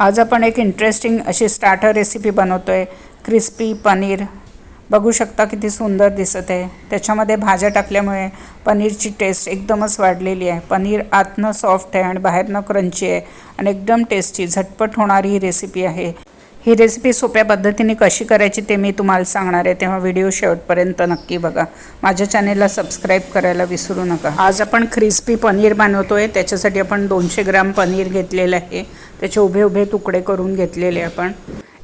आज आपण एक इंटरेस्टिंग अशी स्टार्टर रेसिपी बनवतो आहे क्रिस्पी पनीर. बघू शकता किती सुंदर दिसत आहे. त्याच्यामध्ये भाज्या टाकल्यामुळे पनीरची टेस्ट एकदमच वाढलेली आहे. पनीर आतनं सॉफ्ट आहे आणि बाहेरनं क्रंची आहे. आणि एकदम टेस्टी झटपट होणारी ही रेसिपी आहे. ही रेसिपी सोप्या पद्धतीने कशी करायची ते मी तुम्हाला सांगणार आहे. तेव्हा व्हिडिओ शेवटपर्यंत नक्की बघा. माझ्या चॅनेलला सबस्क्राईब करायला विसरू नका. आज आपण क्रिस्पी पनीर बनवतो आहे त्याच्यासाठी आपण दोनशे ग्राम पनीर घेतलेलं आहे. त्याचे उभे उभे तुकडे करून घेतलेले आपण.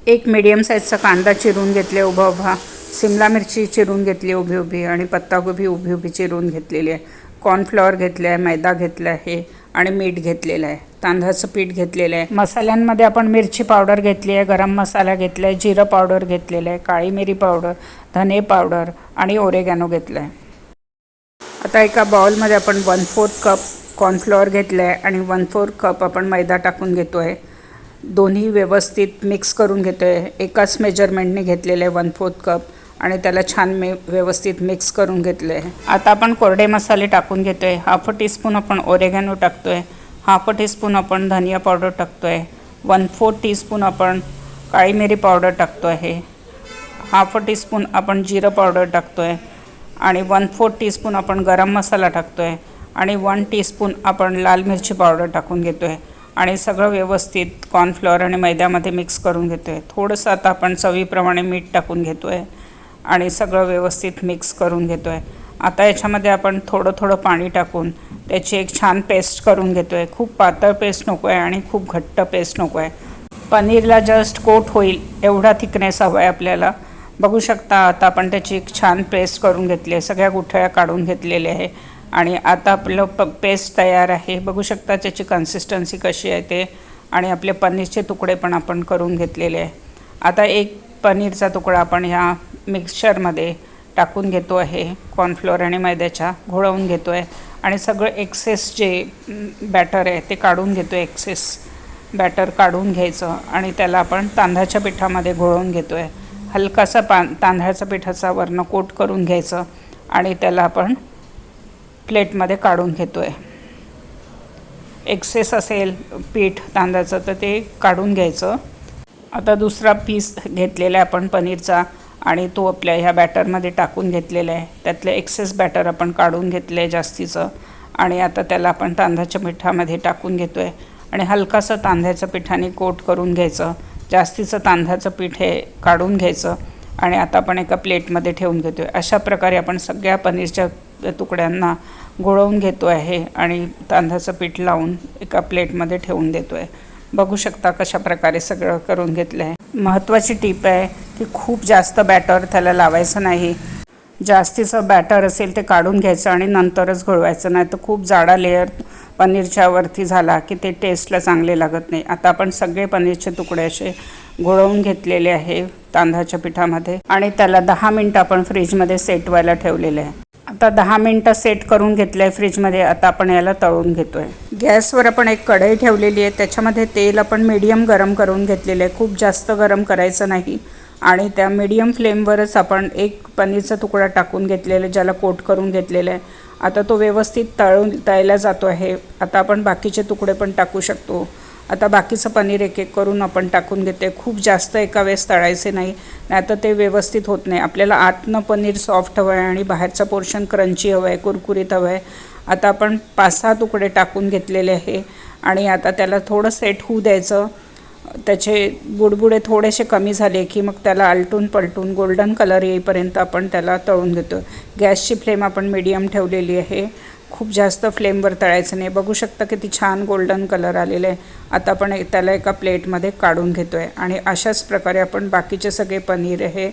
एक मीडियम साईजचा कांदा चिरून घेतले उभा उभा. सिमला मिरची चिरून घेतली उभी उभी. आणि पत्तागोबी उभी उभी चिरून घेतलेली आहे. कॉर्नफ्लॉवर घेतलं आहे मैदा घेतला आहे. आणि मीठ घेतलेलं आहे. तांदळाचं पीठ घेतलेलं आहे. मसाल्यांमध्ये आपण मिरची पावडर घेतली आहे गरम मसाला घेतला आहे जिरं पावडर घेतलेलं आहे काळी मिरी पावडर धने पावडर आणि ओरेगॅनो घेतलं आहे. आता एका बाउलमध्ये आपण वन फोर्थ कप कॉर्नफ्लॉवर घेतलं आहे आणि वन फोर्थ कप आपण मैदा टाकून घेतो आहे दोन्ही व्यवस्थित मिक्स करून घेतो आहे एकाच मेजरमेंटने घेतलेलं आहे वन फोर्थ कप. आणि त्याला छान मे व्यवस्थित मिक्स करून घेतलं आहे आता आपण कोरडे मसाले टाकून घेतो आहे हाफ अ टीस्पून आपण ओरेगॅनो टाकतो आहे हाफ अ टीस्पून आपण धनिया पावडर टाकतो आहे वन फोर्थ टीस्पून आपण काळी मिरी पावडर टाकतो आहे हाफ अ टीस्पून आपण जिरं पावडर टाकतो आहे आणि वन फोर्थ टीस्पून आपण गरम मसाला टाकतो आहे आणि वन टीस्पून आपण लाल मिरची पावडर टाकून घेतो आहे आणि सगळं व्यवस्थित कॉर्नफ्लॉवर आणि मैद्यामध्ये मिक्स करून घेतो आहे थोडंसं आता आपण चवीप्रमाणे मीठ टाकून घेतो आहे आणि सगळं व्यवस्थित मिक्स करून घेतो आहे आता याच्यामध्ये आपण थोडं थोडं पाणी टाकून त्याची एक छान पेस्ट करून घेतो आहे खूप पातळ पेस्ट नको आहे आणि खूप घट्ट पेस्ट नको आहे पनीरला जस्ट कोट होईल एवढा थिकनेस हवा आहे आपल्याला. बघू शकता आता आपण त्याची एक छान पेस्ट करून घेतली आहे. सगळ्या गुठळ्या काढून घेतलेल्या आहे. आणि आता आपलं प पेस्ट तयार आहे. बघू शकता त्याची कन्सिस्टन्सी कशी आहे ते. आणि आपले पनीरचे तुकडे पण आपण करून घेतलेले आहे. आता एक पनीरचा तुकडा आपण ह्या मिक्सचरमध्ये टाकून घेतो आहे. कॉर्नफ्लोअर आणि मैद्याच्या घोळवून घेतो आहे आणि सगळं एक्सेस जे बॅटर आहे ते काढून घेतो आहे एक्सेस बॅटर काढून घ्यायचं आणि त्याला आपण तांदळाच्या पिठामध्ये घोळवून घेतो आहे हलकासा पा तांदळाच्या पिठाचा वर्ण कोट करून घ्यायचं आणि त्याला आपण प्लेटमध्ये काढून घेतो आहे एक्सेस असेल पीठ तांदळाचं तर ते काढून घ्यायचं. आता दुसरा पीस घेतलेला आहे आपण पनीरचा आणि तो आपल्या ह्या बॅटरमध्ये टाकून घेतलेला आहे. त्यातलं एक्सेस बॅटर आपण काढून घेतलं आहे जास्तीचं. आणि आता त्याला आपण तांदळाच्या पिठामध्ये टाकून घेतो आहे आणि हलकासं तांदळाच्या पिठाने कोट करून घ्यायचं. जास्तीचं तांदळाचं पीठ हे काढून घ्यायचं. आणि आता आपण एका प्लेटमध्ये ठेवून घेतो आहे अशा प्रकारे आपण सगळ्या पनीरच्या तुकड्यांना गोळवून घेतो आहे आणि तांदळाचं पीठ लावून एका प्लेटमध्ये ठेवून देतो आहे बघू शकता कशा प्रकारे सगळं करून घेतलं आहे महत्त्वाची टीप आहे की खूप जास्त बॅटर त्याला लावायचं नाही. जास्तीचं बॅटर असेल ते काढून घ्यायचं आणि नंतरच घोळवायचं नाही तर खूप जाडा लेअर पनीरच्या वरती झाला की ते टेस्टला चांगले लागत नाही. आता आपण सगळे पनीरचे तुकडे असे घोळवून घेतलेले आहे तांदळाच्या पिठामध्ये आणि त्याला दहा मिनटं आपण फ्रीजमध्ये सेट व्हायला ठेवलेले आहे. आता दहा मिनटं सेट करून घेतलं आहे फ्रीजमध्ये आता आपण याला तळून घेतो आहे गॅसवर आपण एक कढई ठेवलेली आहे. त्याच्यामध्ये तेल आपण मीडियम गरम करून घेतलेलं आहे. खूप जास्त गरम करायचं नाही. आणि त्या मीडियम फ्लेमवरच आपण एक पनीरचा तुकडा टाकून घेतलेला आहे ज्याला कोट करून घेतलेला आहे. आता तो व्यवस्थित तळून तळला जातो आहे. आता आपण बाकीचे तुकडे पण टाकू शकतो. आता बाकीचं पनीर एक एक करून आपण टाकून घेते खूप जास्त एका वेळेस तळायचे नाही. आता ते व्यवस्थित होत नाही. आपल्याला आतनं पनीर सॉफ्ट हवं आहे आणि बाहेरचं पोर्शन क्रंची हवं आहे कुरकुरीत हवं आहे आता आपण पाच सहा तुकडे टाकून घेतलेले आहे. आणि आता त्याला थोडं सेट होऊ द्यायचं. त्याचे बुडबुडे थोडेसे कमी झाले की मग त्याला आलटून पलटून गोल्डन कलर येईपर्यंत आपण त्याला तळून घेतो गॅसची फ्लेम आपण मीडियम ठेवलेली आहे. खूप जास्त फ्लेमवर तळायचं नाही. बघू शकता किती छान गोल्डन कलर आलेला आहे. आता आपण त्याला एका प्लेटमध्ये काढून घेतो आहे आणि अशाच प्रकारे आपण बाकीचे सगळे पनीर आहे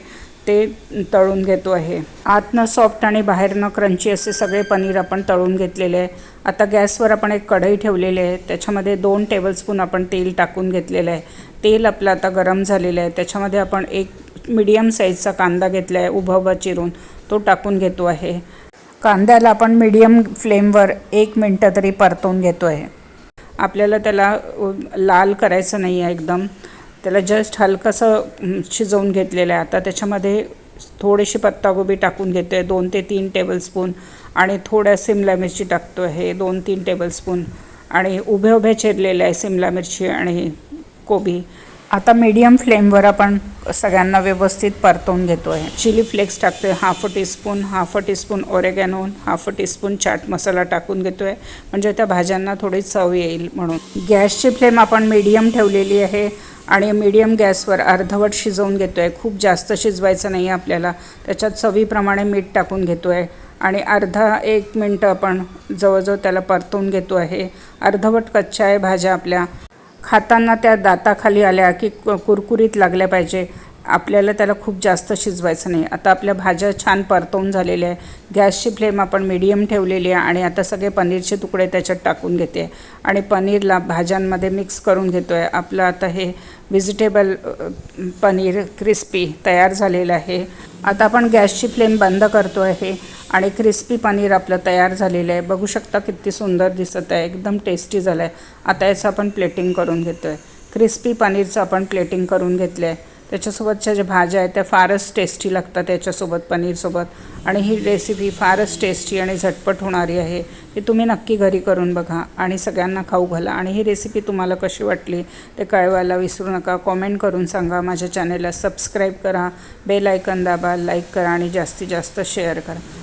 ते तळून घेतो आहे. आतनं सॉफ्ट आणि बाहेरनं क्रंची असे सगळे पनीर आपण तळून घेतलेले आहे. आता गॅसवर आपण एक कढई ठेवलेली आहे. त्याच्यामध्ये दोन टेबलस्पून आपण तेल टाकून घेतलेलं आहे. तेल आपलं आता गरम झालेलं आहे. त्याच्यामध्ये आपण एक मीडियम साईजचा कांदा घेतला आहे उभा उभा चिरून तो टाकून घेतो आहे. कांद्याला आपण मीडियम फ्लेमवर एक मिनटं तरी परतवून घेतो आहे आपल्याला त्याला लाल करायचं नाही आहे एकदम. त्याला जस्ट हलकंसं शिजवून घेतलेलं आहे. आता त्याच्यामध्ये थोडीशी पत्तागोबी टाकून घेतो आहे दोन ते तीन टेबलस्पून आणि थोड्या सिमला मिरची टाकतो आहे दोन तीन टेबलस्पून आणि उभ्या उभ्या चिरलेल्या आहे सिमला मिरची आणि कोबी. आता मीडियम फ्लेमवर आपण सगळ्यांना व्यवस्थित परतवून घेतो आहे चिली फ्लेक्स टाकतो आहे half teaspoon half teaspoon oregano half teaspoon chaat masala टाकून घेतो आहे म्हणजे त्या भाज्यांना थोडी चव येईल म्हणून. गॅसची फ्लेम आपण मीडियम ठेवलेली आहे आणि मीडियम गॅसवर अर्धवट शिजवून घेतो आहे खूप जास्त शिजवायचं नाही आहे आपल्याला. त्याच्यात चवीप्रमाणे मीठ टाकून घेतो आहे आणि अर्धा एक मिनटं आपण जवळजवळ त्याला परतवून घेतो आहे. अर्धवट कच्च्या आहे भाज्या आपल्या. खाताना त्या दाताखाली आल्या की कु- कुरकुरीत लागल्या पाहिजे. आपल्याला त्याला खूप जास्त शिजवायचं नाही. आता आपल्या भाज्या छान परतवून झालेल्या आहे. गॅसची फ्लेम आपण मीडियम ठेवलेली आहे आणि आता सगळे पनीरचे तुकडे त्याच्यात टाकून घेते. आणि पनीरला भाज्यांमध्ये मिक्स करून घेतो आहे आपलं आता हे व्हेजिटेबल पनीर क्रिस्पी तयार झालेलं आहे. आता आपण गॅसची फ्लेम बंद करतो आहे आणि क्रिस्पी पनीर आपलं तयार झालेलं आहे. बघू शकता किती सुंदर दिसत आहे. एकदम टेस्टी झालं आहे आता याचं आपण प्लेटिंग करून घेतो आहे क्रिस्पी पनीरचं आपण प्लेटिंग करून घेतलं आहे त्याच्यासोबतच्या ज्या भाज्या आहेत त्या फारच टेस्टी लागतात त्याच्यासोबत पनीरसोबत. आणि ही रेसिपी फारच टेस्टी आणि झटपट होणारी आहे. ती तुम्ही नक्की घरी करून बघा आणि सगळ्यांना खाऊ घाला. आणि ही रेसिपी तुम्हाला कशी वाटली ते कळवायला विसरू नका. कॉमेंट करून सांगा. माझ्या चॅनेलला सबस्क्राईब करा. बेल आयकन दाबा लाईक करा आणि जास्तीत जास्त शेअर करा.